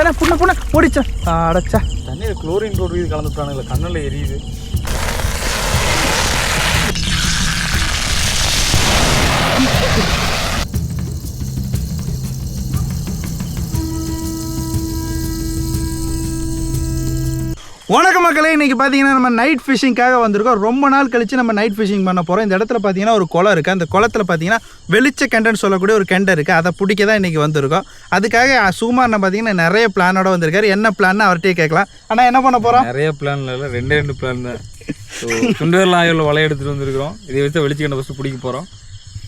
ஏன்னா புண்ண புண்ண ஓடிச்சா. அடைச்சா. தண்ணியில் chlorine powder கலந்துட்டானுங்களே கண்ணில் எரியுது. வணக்கம் மக்களே இன்னைக்கு பார்த்தீங்கன்னா நம்ம நைட் ஃபிஷிங்காக வந்திருக்கோம். ரொம்ப நாள் கழிச்சு நம்ம நைட் ஃபிஷிங் பண்ண போகிறோம் இந்த இடத்துல பார்த்தீங்கன்னா ஒரு குளம் இருக்குது அந்த குளத்துல பார்த்தீங்கன்னா வெளிச்ச கெண்டன்னு சொல்லக்கூடிய ஒரு கெண்டை இருக்குது அதை பிடிக்க தான் இன்றைக்கி வந்திருக்கோம். அதுக்காக சுமார் பார்த்தீங்கன்னா நிறைய பிளானோட வந்திருக்காரு. என்ன பிளான்னு அவர்கிட்டயே கேட்கலாம். ஆனால் என்ன பண்ண போகிறோம் நிறைய பிளான்ல இல்லை. ரெண்டே ரெண்டு பிளான் தான். ஸோ சுண்டர்ல ஆயில் வலைய எடுத்துகிட்டு வந்திருக்கிறோம். இதை வச்சு வெளிச்சிக்கண்டை ஃபஸ்ட்டு பிடிக்க போகிறோம்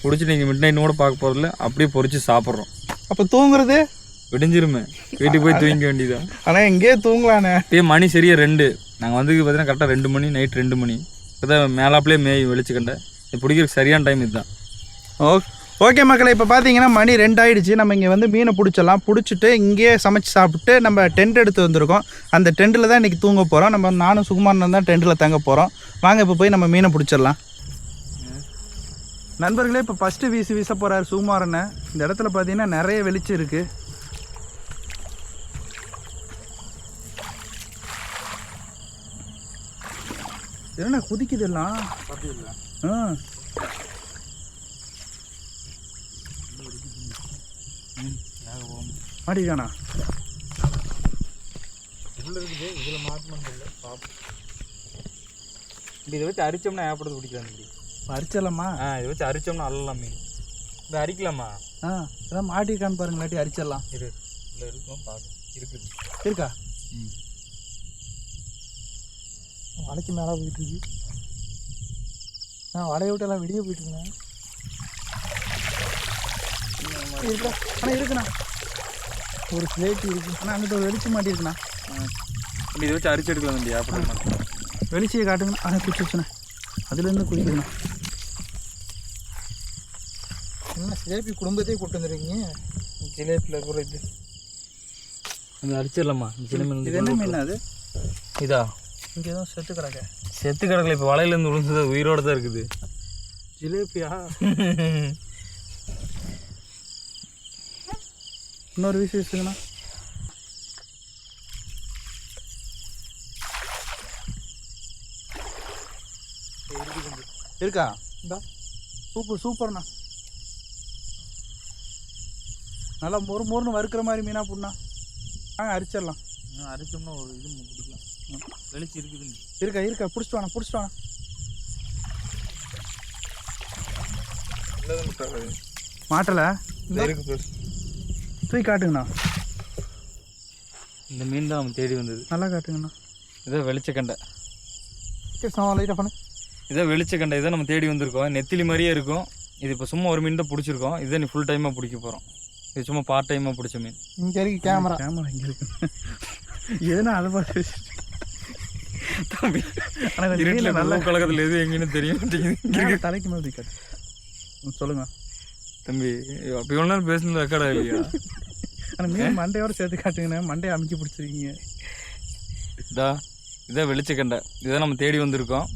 பிடிச்சி நீங்கள் மிட் நைட் கூட பார்க்க போகிறதில்ல அப்படியே பொறிச்சு சாப்பிட்றோம். அப்போ தூங்குறது? விடிஞ்சிருமே. வீட்டுக்கு போய் தூங்கிக்க வேண்டியதான் ஆனால் எங்கேயே தூங்கலானே. இப்பயே மணி சரியா ரெண்டு. நாங்கள் வந்து பார்த்தீங்கன்னா கரெக்டாக ரெண்டு மணி நைட் ரெண்டு மணி. இப்போ தான் மேலாப்லேயே மேய் வெளிச்சிக்கண்டை இது பிடிக்கிறதுக்கு சரியான டைம் இதுதான். ஓகே ஓகே மக்களே இப்போ பார்த்தீங்கன்னா மணி ரெண்டாயிடுச்சு. நம்ம இங்கே வந்து மீனை பிடிச்சிடலாம். பிடிச்சிட்டு இங்கேயே சமைச்சு சாப்பிட்டு நம்ம டென்ட் எடுத்து வந்திருக்கோம். அந்த டென்ட்டில் தான் இன்றைக்கி தூங்க போகிறோம் நம்ம நானும் சுகுமாரனும் தான் டென்ட்டில் தங்க போகிறோம் வாங்க இப்போ போய் நம்ம மீனை பிடிச்சிடலாம். நண்பர்களே இப்போ ஃபஸ்ட்டு வீசி வீச போகிறாரு சுகுமாரனை. இந்த இடத்துல பார்த்தீங்கன்னா நிறைய வெளிச்சம் இருக்குது என்ன குதிக்குது எல்லாம் ஆ. மாட்டிக்கானா உள்ள இருக்குது இதில் மாட்டணும் இல்லை பார்ப்போம் இதை வச்சு அரிச்சோம்னா ஏப்படத்து பிடிக்கலாம் இப்படி? அரிச்சிடலாமா ஆ இதை வச்சு அரிச்சோம்னா அள்ளலாம் மீன். இதை அரிக்கலாமா? ஆ அதான் மாட்டிருக்கான்னு பாருங்களாட்டி அரிச்சிடலாம். இரு இல்லை இருக்கும் பார்க்க இருக்குது இருக்கா? ம். வலைக்கு மேலே போயிட்டு இருக்கு ஆ வலையை விட்டு எல்லாம் வெளியே போயிட்டு இருக்கேன் இருக்கா. ஆனால் இருக்குண்ணா. ஒரு பிளேட் இருக்கு. ஆனால் அங்கிட்ட ஒரு வெளிச்சம் மாட்டிருக்குண்ணா. இதை வச்சு அரிச்சு எடுக்கலாம் தம்பி ஏப்படம் வெளிச்சியை காட்டுங்க. ஆனால் குச்சி வச்சுண்ணே. அதுலேருந்து குடிக்கணும் என்ன சிலேபி குடும்பத்தையே கூட்டு வந்துருக்கீங்க? ஜிலேபியில் கூட இது. அந்த அரிச்சிடலாமா? மீன் இது என்ன மீன் அது? இதா? இங்கே எதுவும் செத்து கிடக்க செத்து கிடக்கல இப்போ வலையிலேருந்து விழுந்தது உயிரோட தான் இருக்குது. ஜிலேபியா? இன்னொரு வீசி இருக்கா? இந்தா சூப்பர் சூப்பர்ண்ணா. நல்லா மொறு மொறுன்னு வறுக்கிற மாதிரி மீனா புண்ணா. வாங்க அரிச்சிடலாம். அரிச்சோம்னா ஒரு இது பிடிக்கலாம் வெளிச்சு இருக்குதுங்க இருக்கா இருக்கா பிடிச்சிட்டு வாண்ணா பிடிச்சிட்டு வாண்ணா. மாட்டலை? இருக்கு தூக்கி காட்டுங்கண்ணா. இந்த மீன் தான் நம்ம தேடி வந்தது. நல்லா காட்டுங்கண்ணா. இதை வெளிச்சக்கண்டை லைட்டாக பண்ணு. இதை வெளிச்சக்கண்டை இதை நம்ம தேடி வந்திருக்கோம். நெத்திலி மாதிரியே இருக்கும். இது இப்போ சும்மா ஒரு மீன் தான் பிடிச்சிருக்கோம். இதை நீ ஃபுல் டைமாக பிடிக்க போகிறோம் இது சும்மா பார்ட் டைமாக பிடிச்ச மீன். இங்கே இருக்கு கேமரா கேமரா இங்கே இருக்கு. அதை பார்த்து தம்பி இருட்டில் நல்ல கழகத்தில் எது எங்கேன்னு தெரிய மாட்டேங்குது. தலைக்கு தூக்கி காட்டு. சொல்லுங்க. தம்பி அப்போ இவ்வளோ நேரம் பேசுனது ரெக்கார்டா இல்லையா ஆனால் மீன் மண்டையோட சேர்த்து காட்டுங்கண்ணே. மண்டையை அமைக்கி பிடிச்சிருக்கீங்க. இதா இதை வெளிச்சக்கண்டை. இதை நம்ம தேடி வந்திருக்கோம்.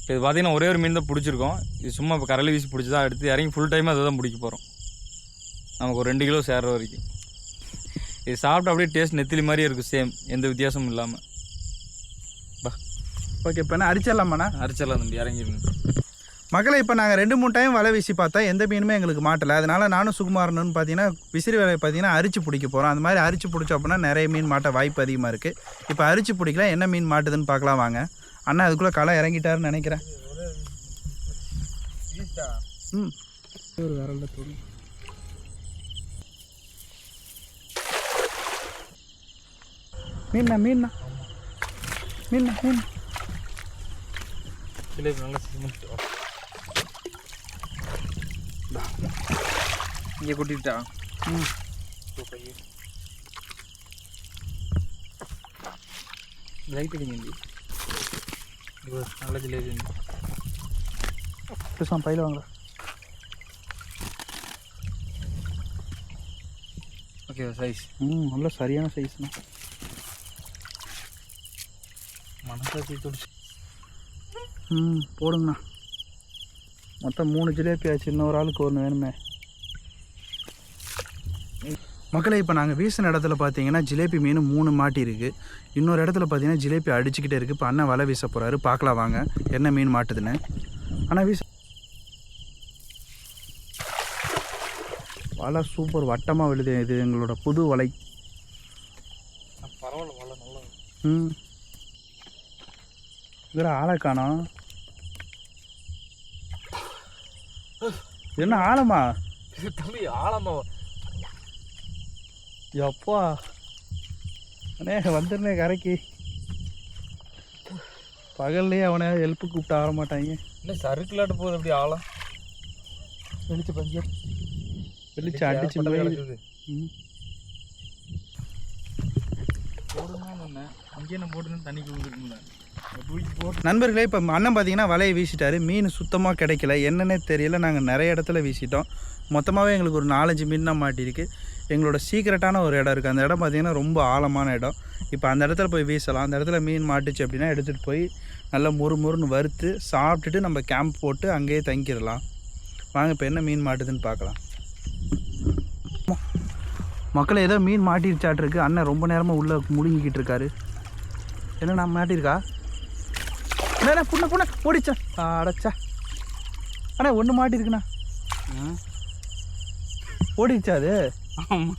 இப்போ இது பார்த்தீங்கன்னா ஒரே ஒரு மீன் தான் பிடிச்சிருக்கோம். இது சும்மா இப்போ கரளி வீசி பிடிச்சி தான் எடுத்து இறங்கி ஃபுல் டைமாக அதை தான் பிடிக்க போகிறோம் நமக்கு ஒரு ரெண்டு கிலோ சேர்ற வரைக்கும். இது சாப்பிட்டு அப்படியே டேஸ்ட் நெத்திலி மாதிரியே இருக்கும் சேம் எந்த வித்தியாசமும் இல்லாமல் பா. ஓகே இப்போ என்ன அரிச்சிடலாமாண்ணா? அரைச்சிடலாம் தம்பி இறங்கிடணும் மக்களை இப்போ நாங்கள் ரெண்டு மூணு டைம் வலை வீசி பார்த்தா எந்த மீனுமே எங்களுக்கு மாட்டலை. அதனால நானும் சுகுமாரனும் பார்த்தீங்கன்னா விசிறி வலையை பார்த்தீங்கன்னா அரிச்சு பிடிக்க போகிறோம் அந்த மாதிரி அரிச்சு பிடிச்சோம் அப்படின்னா நிறைய மீன் மாட்ட வாய்ப்பு அதிகமாக இருக்குது இப்போ அரிச்சு பிடிக்கலாம் என்ன மீன் மாட்டுதுன்னு பார்க்கலாம் வாங்க. அண்ணா அதுக்குள்ளே களை இறங்கிட்டாருன்னு நினைக்கிறேன். ம் ஒரு விரல்ல தூள் மீன்ண்ணா மீன்ண்ணா மீன்ண்ணா மீன் ஜிலேபி நல்லா சிமெண்ட் இங்கே கூட்டிகிட்டா ம் லைட் அடிங்க நல்ல ஜிலேபி பேசாம பையில வாங்க ஓகே சைஸ் ம் நல்ல சரியான சைஸ்ண்ணா மனசாட்சி துடிச்சு. ம் போடுங்கண்ணா. மொத்தம் மூணு ஜிலேபி ஆச்சு இன்னொரு ஆளுக்கு ஒன்று வேணுமே. மக்களே இப்போ நாங்கள் வீசின இடத்துல பார்த்தீங்கன்னா ஜிலேபி மீன் மூணு மாட்டி இருக்குது இன்னொரு இடத்துல பார்த்தீங்கன்னா ஜிலேபி அடிச்சுக்கிட்டே இருக்குது இப்போ அண்ணன் வலை வீச போகிறாரு பார்க்கலாம் வாங்க என்ன மீன் மாட்டுதுன்னு. ஆனால் வீச. வலை சூப்பர் வட்டமாக விழுது இது எங்களோட புது வலை. பரவாயில்ல வலை நல்லா ம். இதில் ஆளை காணோம். என்ன ஆழமா? தம்பி ஆழமா எப்பா? அண்ணே வந்துருனே கரைக்கு. பகல்லையே அவனை ஹெல்ப்பு கூப்பிட்டு ஆட மாட்டாங்க. என்ன சறுக்கலாட்டு போகுது அப்படி ஆழம் வெளிச்ச பஞ்சம் வெளிச்ச அடிச்சு போட்டு தண்ணிக்கு நண்பர்களே இப்போ அண்ணன் பார்த்தீங்கன்னா வலையை வீசிட்டாரு. மீன் சுத்தமாக கிடைக்கல. என்னன்னே தெரியல. நாங்கள் நிறைய இடத்துல வீசிட்டோம். மொத்தமாகவே எங்களுக்கு ஒரு நாலஞ்சு மீன் தான் மாட்டியிருக்கு எங்களோட சீக்கிரட்டான ஒரு இடம் இருக்குது அந்த இடம் பார்த்தீங்கன்னா ரொம்ப ஆழமான இடம். இப்போ அந்த இடத்துல போய் வீசலாம். அந்த இடத்துல மீன் மாட்டுச்சு அப்படின்னா எடுத்துகிட்டு போய் நல்லா முறுமுறுன்னு வறுத்து சாப்பிட்டுட்டு நம்ம கேம்ப் போட்டு அங்கேயே தங்கிடலாம். வாங்க இப்போ என்ன மீன் மாட்டுதுன்னு பார்க்கலாம். மக்கள் ஏதோ மீன் மாட்டிருச்சாட்டிருக்கு அண்ணன் ரொம்ப நேரமாக உள்ளே முழுங்கிக்கிட்டு இருக்காரு. என்ன நான் மாட்டியிருக்கா அண்ணா புண்ண புண்ண. ஓடிச்சா அடைச்சா அண்ணா ஒன்று மாட்டிருக்குண்ணா ஓடிச்சா அது. ஆமா.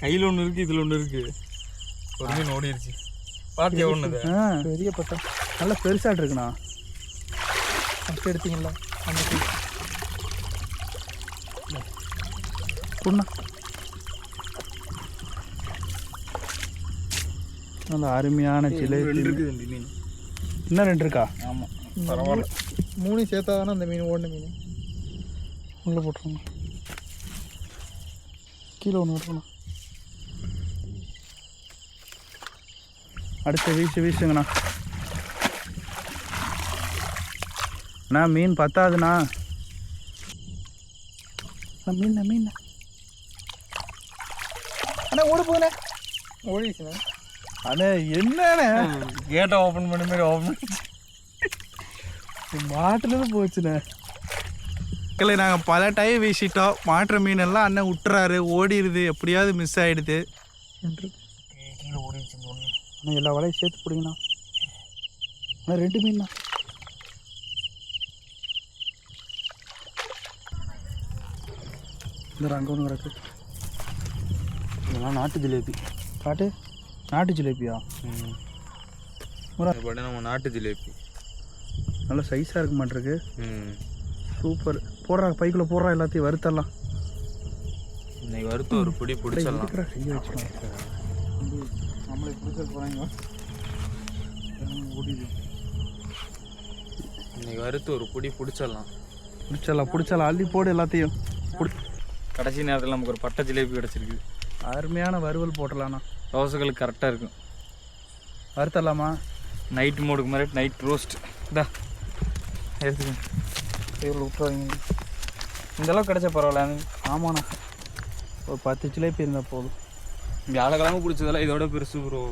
கையில் ஒன்று இருக்கு இதில் ஒன்று இருக்கு. ஒரு மீன் ஓடிடுச்சு பாத்தியா ஒன்றுது ஆ பெரிய பட்டம். நல்லா பெருசாட்டு இருக்குண்ணா அப்படி எடுத்தீங்களா அந்த புண்ணா. நல்ல அருமையான மீன். இன்னும் ரெண்டு இருக்கா? ஆமாம் பரவாயில்ல. மூணு சேர்த்தா தானே அந்த மீன் ஓடின மீன்? உள்ளே போட்டுருங்க. கீழே ஒன்று விட்டுருண்ணா அடுத்த வீசு வீசுங்கண்ணா. அண்ணா மீன் பத்தாதுண்ணா. மீன் மீன். அண்ணா ஓட போகண்ணே ஓடிச்சுண்ணே அண்ணே என்னண்ணே? கேட்டை ஓப்பன் பண்ண மாதிரி ஓப்பன் மாட்டுல போச்சுண்ணே. இல்லை நாங்கள் பல டைம் வீசிட்டோம். மாட்டுற மீனெல்லாம் அண்ணன் விட்டுறாரு ஓடிடுது எப்படியாவது மிஸ் ஆகிடுது அண்ணா எல்லா வலையும் சேர்த்து பிடிங்கண்ணா. அண்ணா ரெண்டு மீன்ண்ணா. இந்த அங்கே ஒன்று கிடக்கு. இதெல்லாம் நாட்டு ஜிலேபி. காட்டு? நாட்டு ஜிலேபியா? நம்ம நாட்டு ஜிலேபி. நல்லா சைஸாக இருக்க மாட்டிருக்கு. ம். சூப்பர். போடுறா பைக்குள்ளே போடுறா எல்லாத்தையும் வறுத்தரலாம். இன்னைக்கு வறுத்து ஒரு பிடி பிடிச்சிடலாம். கையை வச்சுக்கலாம் நம்மளை பிடிச்ச போகிறாங்க இன்னைக்கு வறுத்து ஒரு பிடி பிடிச்சிடலாம். பிடிச்சலாம் பிடிச்சலாம் அள்ளி போடு எல்லாத்தையும். பிடி கடைசி நேரத்தில் நமக்கு ஒரு பட்டை ஜிலேபி கிடச்சிருக்கு. அருமையான வறுவல் போட்டுடலாண்ணா தோசைகளுக்கு கரெக்டாக இருக்கும். வறுத்தரலாமா? நைட் மோடுக்கு மாதிரி நைட் ரோஸ்ட் இதா எடுத்துக்கோங்க இவ்வளோ விட்டுறாங்க இந்த அளவுக்கு கிடைச்சா பரவாயில்ல ஆமாண்ணா. ஒரு பத்து ஜிலேபி இருந்தால் போதும். வியாழக்கிழமை பிடிச்சதெல்லாம் இதோட பெருசு ப்ரோ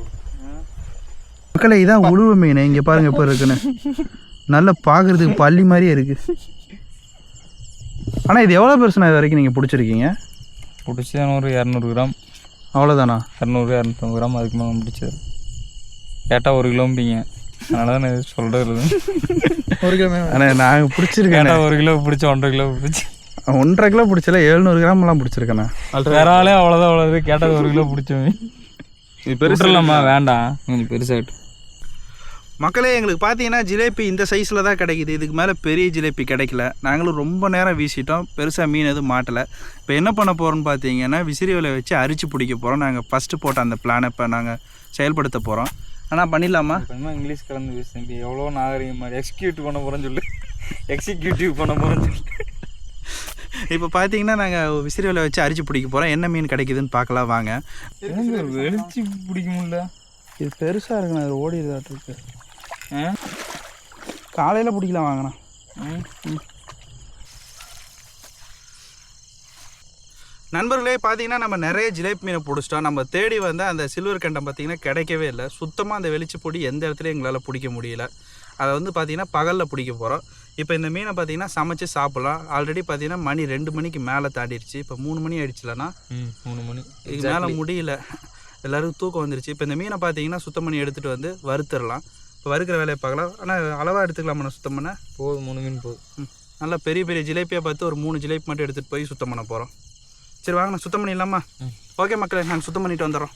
மக்களே இதான் உழுவு மீன். இங்கே பாருங்க இப்போ இருக்குன்னு. நல்லா பார்க்குறதுக்கு பள்ளி மாதிரியே இருக்கு. ஆனால் இது எவ்வளோ பெருசுண்ணா இது வரைக்கும் நீங்கள் பிடிச்சிருக்கீங்க? பிடிச்சி ஒரு இரநூறு கிராம். அவ்வளோதானா இரநூறு இரநூத்தம்பது கிராம் அதுக்கு மேலே பிடிச்சது கேட்டால் ஒரு கிலோம்பிங்க அதனால தான் நான் சொல்கிறது ஒரு கிலோ ஆனால் நாங்கள் பிடிச்சிருக்கேன். ஒரு கிலோ பிடிச்ச ஒன்றரை கிலோ பிடிச்சி. ஒன்றரை கிலோ பிடிச்சல எழுநூறு கிராம்லாம் பிடிச்சிருக்கேண்ணா வேற ஆளே அவ்வளோதான் அவ்வளோது கேட்டது ஒரு கிலோ பிடிச்சவன். இது பெருசுலாமா வேண்டாம். கொஞ்சம் பெருசாகிட்டு மக்களே எங்களுக்கு பார்த்தீங்கன்னா ஜிலேபி இந்த சைஸில் தான் கிடைக்குது. இதுக்கு மேலே பெரிய ஜிலேபி கிடைக்கல. நாங்களும் ரொம்ப நேரம் வீசிட்டோம். பெருசாக மீன் எதுவும் மாட்டலை. இப்போ என்ன பண்ண போகிறோம்னு பார்த்தீங்கன்னா விசிறி வலையை வச்சு அரிச்சு பிடிக்க போகிறோம் நாங்கள் ஃபஸ்ட்டு போட்ட அந்த பிளானை இப்போ நாங்கள் செயல்படுத்த போகிறோம் ஆனால் பண்ணிடலாமா? கொஞ்சமாக இங்கிலீஷ் கலந்து பேசுங்க எவ்வளோ நாகரிகம் மாதிரி. எக்ஸிக்யூட்டிவ் பண்ண போகிறேன்னு சொல்லு. எக்ஸிக்யூட்டிவ் பண்ண போகிறேன்னு சொல்லு. இப்போ பார்த்தீங்கன்னா நாங்கள் விசிறி வலையை வச்சு அரிச்சு பிடிக்க போகிறோம் என்ன மீன் கிடைக்குதுன்னு பார்க்கலாம் வாங்க. வெளிச்சு பிடிக்க முடியல. இது பெருசாக இருக்குண்ணா. இது ஓடிடுதாட்டு இருக்கு? காலையில் பிடிக்கலாம் வாங்கண்ணா ம். நண்பர்களே பார்த்தீங்கன்னா நம்ம நிறைய ஜிலேபி மீனை பிடிச்சிட்டோம். நம்ம தேடி வந்த அந்த சில்வர் கண்டம் பார்த்தீங்கன்னா கிடைக்கவே இல்லை. சுத்தமாக அந்த வெளிச்ச பொடி எந்த இடத்துலையும் எங்களால் பிடிக்க முடியல. அதை வந்து பார்த்தீங்கன்னா பகலில் பிடிக்க போகிறோம் இப்போ இந்த மீனை பார்த்தீங்கன்னா சமைச்சு சாப்பிடலாம். ஆல்ரெடி பார்த்தீங்கன்னா மணி ரெண்டு மணிக்கு மேலே தாண்டிடுச்சு இப்போ மூணு மணி ஆயிடுச்சுலண்ணா. மூணு மணி. இதுக்கு மேலே முடியல. எல்லாருக்கும் தூக்கம் வந்துருச்சு. இப்போ இந்த மீனை பார்த்தீங்கன்னா சுத்தம் பண்ணி எடுத்துகிட்டு வந்து வறுத்துடலாம். இப்போ வறுக்கிற வேலையை பார்க்கலாம். ஆனால் அளவாக எடுத்துக்கலாமா சுத்தம் பண்ண போதும் மூணு மீன் போதும். ம். நல்லா பெரிய பெரிய ஜிலேபியாக பார்த்து ஒரு மூணு ஜிலேபி மட்டும் எடுத்துகிட்டு போய் சுத்தம் பண்ண போகிறோம் சரி வாங்க நான் சுத்தம் பண்ணிடலாமா. ஓகே மக்களே நாங்கள் சுத்தம் பண்ணிட்டு வந்துடுறோம்.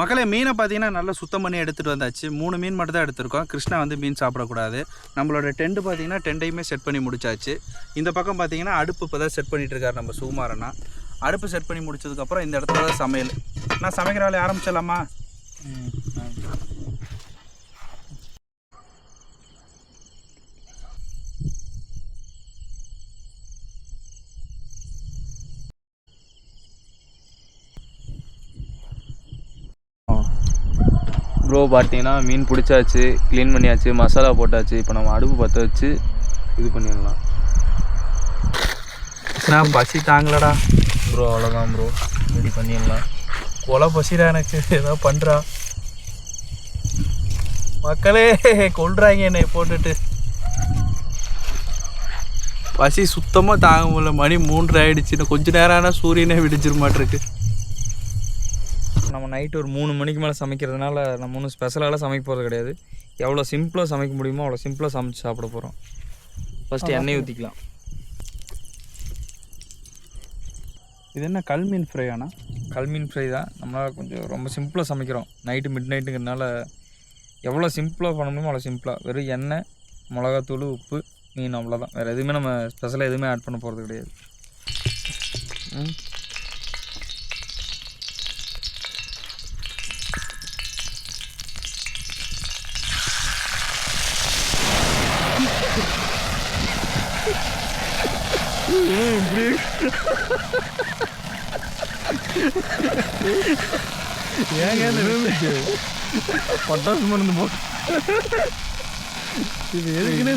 மக்களே மீனை பார்த்தீங்கன்னா நல்லா சுத்தம் பண்ணி எடுத்துகிட்டு வந்தாச்சு. மூணு மீன் மட்டும் தான் எடுத்திருக்கோம். கிருஷ்ணா வந்து மீன் சாப்பிடக்கூடாது. நம்மளோட டென்ட் பார்த்தீங்கன்னா டெண்டையுமே செட் பண்ணி முடிச்சாச்சு. இந்த பக்கம் பார்த்தீங்கன்னா அடுப்பு இப்போ தான் செட் பண்ணிட்டு இருக்காரு நம்ம சுகுமாரண்ணா அடுப்பு செட் பண்ணி முடிச்சதுக்கப்புறம் இந்த இடத்துல தான் சமையல். நான் சமைக்கிற வேலையை ஆரம்பிச்சிடலாமா? ப்ரோ பார்த்தீங்கன்னா மீன் பிடிச்சாச்சு க்ளீன் பண்ணியாச்சு மசாலா போட்டாச்சு. இப்போ நம்ம அடுப்பு பற்ற வச்சு இது பண்ணிடலாம். நான் பசி தாங்கலடா. ப்ரோ அவ்வளோதான் ப்ரோ ரெடி பண்ணிடலாம். கொலை பசிடா எனக்கு. ஏதோ பண்ணுறா மக்களே கொல்றாங்க என்னை போட்டுட்டு. பசி சுத்தமாக தாங்க முடியல. மணி மூன்று ஆயிடுச்சு. இன்னும் கொஞ்ச நேரம் ஆனால் சூரியனே விடிஞ்சிர மாட்டிருக்கு. நம்ம நைட்டு ஒரு மூணு மணிக்கு மேலே சமைக்கிறதுனால நம்ம ஒன்றும் ஸ்பெஷலாலாம் சமைக்க போகிறது கிடையாது. எவ்வளோ சிம்பிளாக சமைக்க முடியுமோ அவ்வளோ சிம்பிளாக சமைச்சு சாப்பிட போகிறோம் ஃபஸ்ட்டு எண்ணெய் ஊற்றிக்கலாம் இது என்ன கல் மீன் ஃப்ரை ஆனால் கல்மீன் ஃப்ரை தான். நம்மளால் கொஞ்சம் ரொம்ப சிம்பிளாக சமைக்கிறோம். நைட்டு மிட் நைட்டுங்கிறதுனால எவ்வளோ சிம்பிளாக பண்ண முடியுமோ அவ்வளோ சிம்பிளாக வெறும் எண்ணெய் மிளகாத்தூள் உப்பு மீன் அவ்வளோதான் வேறு எதுவுமே நம்ம ஸ்பெஷலாக எதுவுமே ஆட் பண்ண போகிறது கிடையாது. ம். ஏங்க பட்டாசு மருந்து போட்டு இது எதுக்குன்னு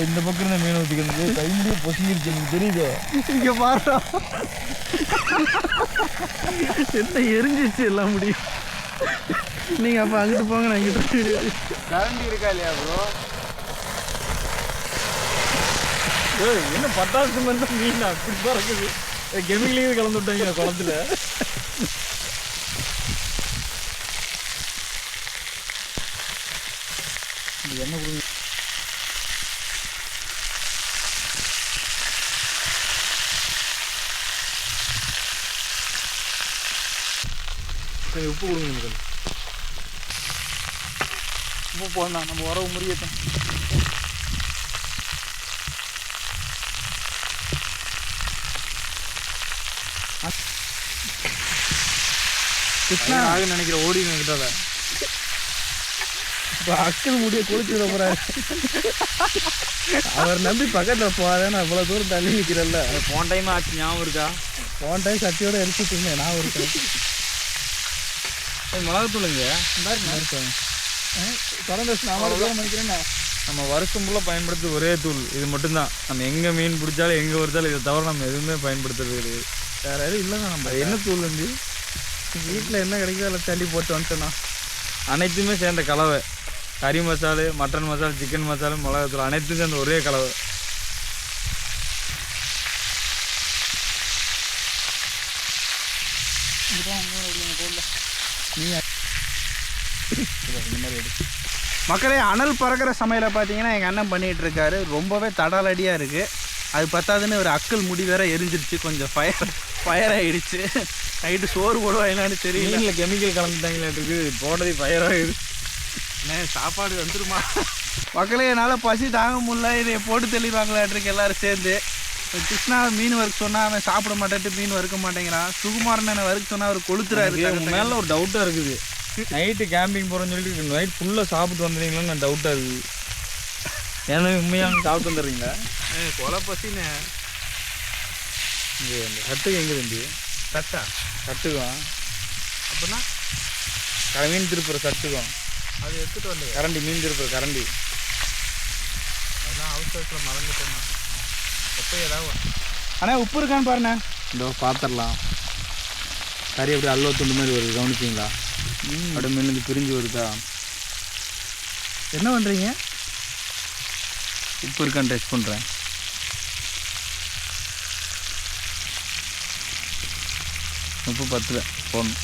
இந்த பக்கம் இருந்த மீன் ஊற்றிக்கிறது கை முடிய எனக்கு தெரியுதோ இங்கே பாருடா என்ன எரிஞ்சிச்சு எல்லாம் முடியும் நீங்கள் அப்போ அங்கிட்டு போங்க நான் இங்கிட்டு கரண்டி இருக்கா இல்லையா ப்ரோ என்ன பட்டாசு மருந்து மீன்? அப்படி பறக்குது கெமிக்கலையும் கலந்து விட்டாங்க குளத்துல. என்ன கொடுங்க? உப்பு கொடுங்க உப்பு போடணும் நம்ம உறவு முறியட்டும். கிருஷ்ணா ஆக நினைக்கிற ஓடி நினைக்கிட்டாத இப்போ அக்கல் முடிய குளிச்சுட போகிறாரு அவர் நம்பி பக்கத்தில் போகாத நான் இவ்வளோ தூரம் தள்ளி நிற்கிறல்ல போன டைம் ஆச்சு ஞாபகம் இருக்கா? போன டைம் சட்டியோட எரிச்சுட்டு நான் இருக்கேன் மிளகாத்தூளுங்க நம்ம வருஷம் ஃபுல்லாக பயன்படுத்துற ஒரே தூள் இது மட்டும்தான். நம்ம எங்கே மீன் பிடிச்சாலும் எங்கே வருதாலும் இதை தவிர நம்ம எதுவுமே பயன்படுத்துறது கிடையாது. வேற எதுவும் இல்லைங்க நம்ம. என்ன தூள் வந்து? வீட்டில் என்ன கிடைக்குதோ அதில் தள்ளி போட்டு வந்துட்டேண்ணா அனைத்துமே சேர்ந்த கலவை. கறி மசாலு மட்டன் மசாலா சிக்கன் மசாலா மிளகாத்தூள் அனைத்தும் சேர்ந்த ஒரே கலவை. மக்களே அனல் பறக்கிற சமையலை பார்த்தீங்கன்னா எங்கள் அண்ணன் பண்ணிகிட்டு இருக்காரு. ரொம்பவே தடாலடியாக இருக்குது அது பத்தாதுன்னு ஒரு அக்கல் முடி வேற எரிஞ்சிருச்சு. கொஞ்சம் ஃபயர் ஃபயர் ஆகிடுச்சு நைட்டு சோறு போடுவாங்களான்னு தெரியல. மீனில் கெமிக்கல் கலந்துட்டாங்களாட்டுருக்கு போட்டதே ஃபயராகுது அண்ணே சாப்பாடு வந்துருமா? மக்களே என்னால் பசி தாங்க முடியல. இதை போட்டு தெளிவாங்களாட்டிருக்கு எல்லாரும் சேர்ந்து. கிருஷ்ணா மீன் வறுக்க சொன்னா அவன் சாப்பிட மாட்டேன்ட்டு மீன் வறுக்க மாட்டேங்கிறான். சுகுமாரன் என்ன வறுக்க சொன்னா அவர் கொளுத்துறாரு மேலே ஒரு டவுட்டாக இருக்குது. நைட்டு கேம்பிங் போகிறேன்னு சொல்லிட்டு நைட் ஃபுல்லாக சாப்பிட்டு வந்துடுறீங்களான்னு நான் டவுட்டாக இருக்குது. ஏன்னா உண்மையாக சாப்பிட்டு வந்துடுறீங்களா? கொலை பசின்னு. இங்கே அந்த சட்டுக்கு எங்கே தம்பி? கட்டா சட்டுக்கும். அப்படின்னா மீன் திருப்புற சட்டுக்கும். அது எடுத்துட்டு வரலையே கரண்டி மீன் திருப்புற கரண்டி. அதான் அவசரத்தில் மறந்துட்டேன் எப்போ ஏதாவது அண்ணா உப்பு இருக்கான்னு பாருண்ணே. இதோ பார்த்துடலாம் கறி அப்படியே அல்லோ துண்டு மாதிரி வருது. கவனிச்சிங்களா? அப்படியே மேலேருந்து பிரிஞ்சு வருதா? என்ன பண்ணுறீங்க உப்பு இருக்கான்னு டெஸ்ட் பண்ணுறேன் உப்பு பத்தில் போடணும்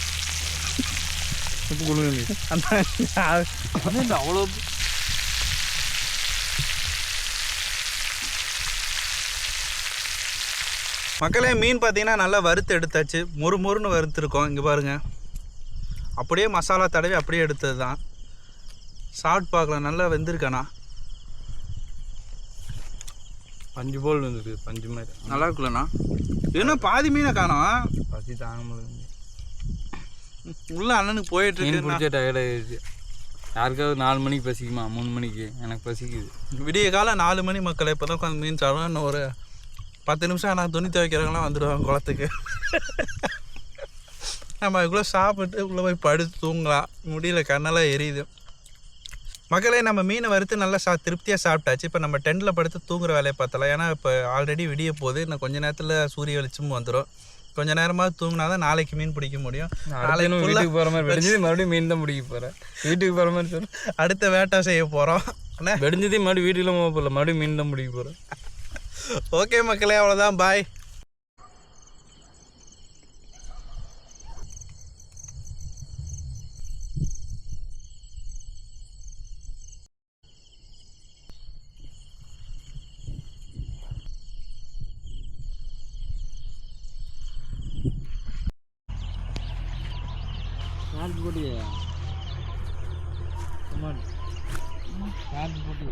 உப்பு கொடுங்க அந்த அவ்வளோ மக்களே மீன் பார்த்தீங்கன்னா நல்லா வறுத்து எடுத்தாச்சு. மொறு மொறுன்னு வறுத்துருக்கோம். இங்கே பாருங்க. அப்படியே மசாலா தடவி அப்படியே எடுத்தது தான் சாப்பிட்டு பார்க்கலாம் நல்லா வெந்திருக்காண்ணா பஞ்சு போல் வந்துருக்கு பஞ்சு மாதிரி. நல்லா இருக்குல்லண்ணா. இன்னும் பாதி மீனை காணோம்? பசி தாங்க முடியல உள்ள அண்ணனுக்கு போயிட்டு இருக்கு பிடிச்ச டயர்ட் ஆயிடுச்சு. யாருக்காவது நாலு மணிக்கு பசிக்குமா? மூணு மணிக்கு. எனக்கு பசிக்குது. விடிய காலம் நாலு மணி மக்கள் இப்போ தான் உட்காந்து மீன் சாப்பிடும் இன்னும் ஒரு பத்து நிமிஷம் ஆனால் துணி துவைக்கிறவங்களாம் வந்துடுவாங்க குளத்துக்கு. நம்ம அதுக்குள்ளே சாப்பிட்டு உள்ளே போய் படுத்து தூங்கலாம். முடியல கண்ணெல்லாம் எரியுது. மக்களே நம்ம மீனை வறுத்து நல்லா சா திருப்தியாக சாப்பிட்டாச்சு. இப்போ நம்ம டென்ட்டில் படுத்து தூங்குற வேலையை பார்த்தலாம் ஏன்னா இப்போ ஆல்ரெடி விடிய போகுது. இன்னும் கொஞ்ச நேரத்தில் சூரிய வெளிச்சமும் வந்துடும் கொஞ்ச நேரமாக தூங்கினா தான் நாளைக்கு மீன் பிடிக்க முடியும். நாளைக்கு வீட்டுக்கு போகிற மாதிரி வெடிஞ்சது மறுபடியும் மீன் தான் பிடிக்க போகிறேன் வீட்டுக்கு போகிற மாதிரி சொல்லு. அடுத்த வேட்டை செய்ய போகிறோம் அண்ணா. வெடிஞ்சதே மறுபடியும் வீட்டுக்குலாம் போக போகல மறுபடியும் மீன் தான் பிடிக்க போகிறேன் ஓகே மக்களே அவ்வளோதான் பாய் போட்டியா? சார்ஜ் போட்டு